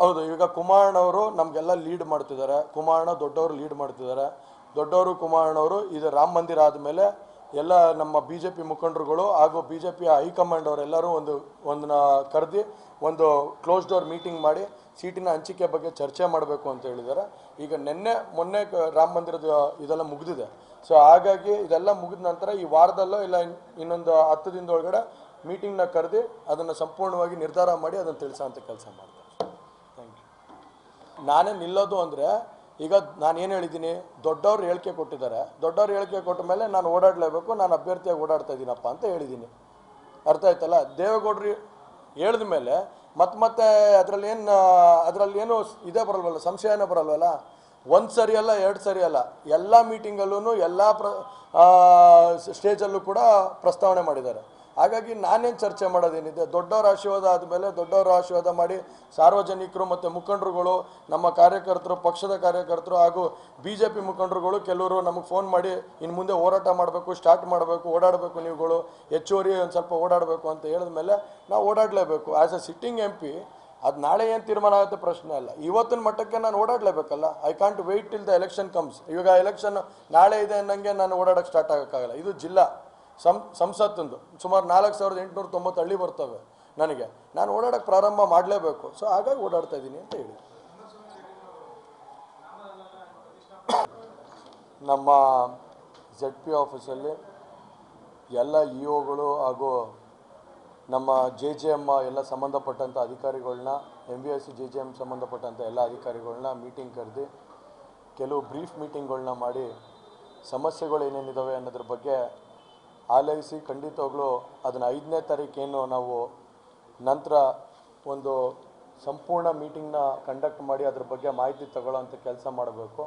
ಹೌದು, ಈಗ ಕುಮಾರಣ್ಣವರು ನಮಗೆಲ್ಲ ಲೀಡ್ ಮಾಡ್ತಿದ್ದಾರೆ. ಕುಮಾರಣ್ಣ ದೊಡ್ಡವರು ಲೀಡ್ ಮಾಡ್ತಿದ್ದಾರೆ. ದೊಡ್ಡವರು ಕುಮಾರಣ್ಣವರು ಇದು ರಾಮ ಮಂದಿರ ಆದಮೇಲೆ ಎಲ್ಲ ನಮ್ಮ ಬಿ ಜೆ ಪಿ ಮುಖಂಡರುಗಳು ಹಾಗೂ ಬಿ ಜೆ ಪಿಯ ಹೈಕಮಾಂಡ್ ಅವರೆಲ್ಲರೂ ಒಂದು ಒಂದನ್ನ ಕರೆದಿ, ಒಂದು ಕ್ಲೋಸ್ ಡೋರ್ ಮೀಟಿಂಗ್ ಮಾಡಿ ಸೀಟಿನ ಹಂಚಿಕೆ ಬಗ್ಗೆ ಚರ್ಚೆ ಮಾಡಬೇಕು ಅಂತ ಹೇಳಿದ್ದಾರೆ. ಈಗ ನಿನ್ನೆ, ಮೊನ್ನೆ ರಾಮ ಮಂದಿರದ ಇದೆಲ್ಲ ಮುಗಿದಿದೆ. ಸೊ ಹಾಗಾಗಿ ಇದೆಲ್ಲ ಮುಗಿದ ನಂತರ ಈ ವಾರದಲ್ಲೋ ಇಲ್ಲ ಇನ್ನೊಂದು ಹತ್ತು ದಿನದೊಳಗಡೆ ಮೀಟಿಂಗ್ನ ಕರೆದಿ ಅದನ್ನು ಸಂಪೂರ್ಣವಾಗಿ ನಿರ್ಧಾರ ಮಾಡಿ ಅದನ್ನು ತಿಳಿಸೋ ಅಂತ ಕೆಲಸ ಮಾಡ್ತಾರೆ. ನಾನೇ ನಿಲ್ಲೋದು ಅಂದರೆ ಈಗ ನಾನು ಏನು ಹೇಳಿದ್ದೀನಿ? ದೊಡ್ಡವ್ರು ಹೇಳಿಕೆ ಕೊಟ್ಟಿದ್ದಾರೆ. ದೊಡ್ಡವ್ರು ಹೇಳಿಕೆ ಕೊಟ್ಟ ಮೇಲೆ ನಾನು ಓಡಾಡಲೇಬೇಕು, ನಾನು ಅಭ್ಯರ್ಥಿಯಾಗಿ ಓಡಾಡ್ತಾ ಇದ್ದೀನಪ್ಪ ಅಂತ ಹೇಳಿದ್ದೀನಿ. ಅರ್ಥ ಆಯ್ತಲ್ಲ? ದೇವೇಗೌಡ್ರಿ ಹೇಳಿದ ಮೇಲೆ ಮತ್ತೆ ಮತ್ತೆ ಅದರಲ್ಲಿ ಏನು ಅದರಲ್ಲಿ ಏನು ಇದೇ ಬರಲ್ವಲ್ಲ, ಸಂಶಯನೇ ಬರಲ್ವಲ್ಲ? ಒಂದು ಸರಿ ಅಲ್ಲ, ಎರಡು ಸರಿ ಅಲ್ಲ. ಎಲ್ಲ ಮೀಟಿಂಗಲ್ಲೂ ಎಲ್ಲ ಪ್ರ ಸ್ಟೇಜಲ್ಲೂ ಕೂಡ ಪ್ರಸ್ತಾವನೆ ಮಾಡಿದ್ದಾರೆ. ಹಾಗಾಗಿ ನಾನೇನು ಚರ್ಚೆ ಮಾಡೋದೇನಿದೆ, ದೊಡ್ಡವರ ಆಶೀರ್ವಾದ ಆದಮೇಲೆ ದೊಡ್ಡವರ ಆಶೀರ್ವಾದ ಮಾಡಿ ಸಾರ್ವಜನಿಕರು ಮತ್ತು ಮುಖಂಡರುಗಳು, ನಮ್ಮ ಕಾರ್ಯಕರ್ತರು, ಪಕ್ಷದ ಕಾರ್ಯಕರ್ತರು ಹಾಗೂ ಬಿ ಜೆ ಪಿ ಮುಖಂಡರುಗಳು, ಕೆಲವರು ನಮಗೆ ಫೋನ್ ಮಾಡಿ ಇನ್ನು ಮುಂದೆ ಹೋರಾಟ ಮಾಡಬೇಕು ಸ್ಟಾರ್ಟ್ ಮಾಡಬೇಕು, ಓಡಾಡಬೇಕು ನೀವುಗಳು, ಹೆಚ್ಚುವರಿ ಒಂದು ಸ್ವಲ್ಪ ಓಡಾಡಬೇಕು ಅಂತ ಹೇಳಿದ ಮೇಲೆ ನಾವು ಓಡಾಡಲೇಬೇಕು. As a sitting M P ಅದು ನಾಳೆ ಏನು ತೀರ್ಮಾನ ಆಗುತ್ತೆ ಪ್ರಶ್ನೆ ಅಲ್ಲ. ಇವತ್ತಿನ ಮಟ್ಟಕ್ಕೆ ನಾನು ಓಡಾಡಲೇಬೇಕಲ್ಲ? I can't wait till the election comes ಇವಾಗ ಎಲೆಕ್ಷನ್ ನಾಳೆ ಇದೆ ಅನ್ನಂಗೆ ನಾನು ಓಡಾಡೋಕ್ಕೆ ಸ್ಟಾರ್ಟ್ ಆಗೋಕ್ಕಾಗಲ್ಲ. ಇದು ಜಿಲ್ಲಾ. ಸಂ ಸಂಸತ್ತಂದು. ಸುಮಾರು ನಾಲ್ಕು ಸಾವಿರದ ಎಂಟುನೂರ ತೊಂಬತ್ತು ಹಳ್ಳಿ ಬರ್ತವೆ ನನಗೆ. ನಾನು ಓಡಾಡೋಕ್ಕೆ ಪ್ರಾರಂಭ ಮಾಡಲೇಬೇಕು. ಸೊ ಹಾಗಾಗಿ ಓಡಾಡ್ತಾ ಇದ್ದೀನಿ ಅಂತ ಹೇಳಿ. ನಮ್ಮ ಜೆಡ್ ಪಿ ಆಫೀಸಲ್ಲಿ ಎಲ್ಲ ಇ ಒಗಳು ಹಾಗೂ ನಮ್ಮ ಜೆ ಜೆ ಎಂ ಎಲ್ಲ ಸಂಬಂಧಪಟ್ಟಂಥ ಅಧಿಕಾರಿಗಳನ್ನ M B S J J M ಸಂಬಂಧಪಟ್ಟಂಥ ಎಲ್ಲ ಅಧಿಕಾರಿಗಳನ್ನ ಮೀಟಿಂಗ್ ಕರೆದು ಕೆಲವು ಬ್ರೀಫ್ ಮೀಟಿಂಗ್ಗಳನ್ನ ಮಾಡಿ ಸಮಸ್ಯೆಗಳು ಏನೇನಿದ್ದಾವೆ ಅನ್ನೋದ್ರ ಬಗ್ಗೆ ಆಲೈಸಿ ಖಂಡಿತವಾಗ್ಲೂ ಅದನ್ನು ಐದನೇ ತಾರೀಕೇನು ನಾವು ನಂತರ ಒಂದು ಸಂಪೂರ್ಣ ಮೀಟಿಂಗ್ನ ಕಂಡಕ್ಟ್ ಮಾಡಿ ಅದ್ರ ಬಗ್ಗೆ ಮಾಹಿತಿ ತಗೊಳ್ಳೋಂಥ ಕೆಲಸ ಮಾಡಬೇಕು.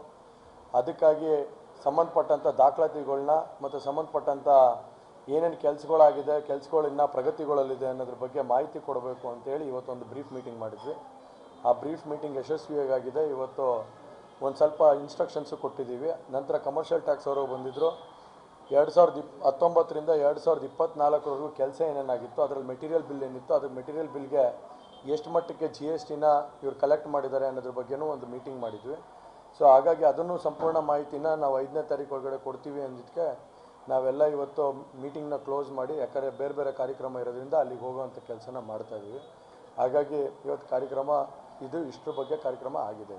ಅದಕ್ಕಾಗಿ ಸಂಬಂಧಪಟ್ಟಂಥ ದಾಖಲಾತಿಗಳನ್ನ ಮತ್ತು ಸಂಬಂಧಪಟ್ಟಂಥ ಏನೇನು ಕೆಲಸಗಳಾಗಿದೆ, ಕೆಲಸಗಳು ಇನ್ನೂ ಪ್ರಗತಿಗಳಲ್ಲಿದೆ ಅನ್ನೋದ್ರ ಬಗ್ಗೆ ಮಾಹಿತಿ ಕೊಡಬೇಕು ಅಂತೇಳಿ ಇವತ್ತೊಂದು ಬ್ರೀಫ್ ಮೀಟಿಂಗ್ ಮಾಡಿದ್ವಿ. ಆ ಬ್ರೀಫ್ ಮೀಟಿಂಗ್ ಯಶಸ್ವಿಯಾಗಿದೆ ಇವತ್ತು ಒಂದು ಸ್ವಲ್ಪ ಇನ್ಸ್ಟ್ರಕ್ಷನ್ಸು ಕೊಟ್ಟಿದ್ದೀವಿ. ನಂತರ ಕಮರ್ಷಿಯಲ್ ಟ್ಯಾಕ್ಸ್ ಅವರು ಬಂದಿದ್ದರು ಎರಡು ಸಾವಿರದ ಇಪ್, ಹತ್ತೊಂಬತ್ತರಿಂದ ಎರಡು ಸಾವಿರದ ಇಪ್ಪತ್ತ್ನಾಲ್ಕರವರೆಗೂ ಕೆಲಸ ಏನೇನಾಗಿತ್ತು, ಅದರಲ್ಲಿ ಮೆಟೀರಿಯಲ್ ಬಿಲ್ ಏನಿತ್ತು, ಅದ್ರ ಮೆಟೀರಿಯಲ್ ಬಿಲ್ಗೆ ಎಷ್ಟು ಮಟ್ಟಕ್ಕೆ ಜಿ ಎಸ್ ಟಿನ ಇವ್ರು ಕಲೆಕ್ಟ್ ಮಾಡಿದ್ದಾರೆ ಅನ್ನೋದ್ರ ಬಗ್ಗೆನೂ ಒಂದು ಮೀಟಿಂಗ್ ಮಾಡಿದ್ವಿ. ಸೊ ಹಾಗಾಗಿ ಅದನ್ನು ಸಂಪೂರ್ಣ ಮಾಹಿತಿನ ನಾವು ಐದನೇ ತಾರೀಕು ಒಳಗಡೆ ಕೊಡ್ತೀವಿ ಅಂದಿದ್ದಕ್ಕೆ ನಾವೆಲ್ಲ ಇವತ್ತು ಮೀಟಿಂಗ್ನ ಕ್ಲೋಸ್ ಮಾಡಿ, ಯಾಕಂದರೆ ಬೇರೆ ಬೇರೆ ಕಾರ್ಯಕ್ರಮ ಇರೋದ್ರಿಂದ ಅಲ್ಲಿಗೆ ಹೋಗುವಂಥ ಕೆಲಸನ ಮಾಡ್ತಾಯಿದ್ದೀವಿ ಹಾಗಾಗಿ ಇವತ್ತು ಕಾರ್ಯಕ್ರಮ, ಇದು ಇಷ್ಟರ ಬಗ್ಗೆ ಕಾರ್ಯಕ್ರಮ ಆಗಿದೆ.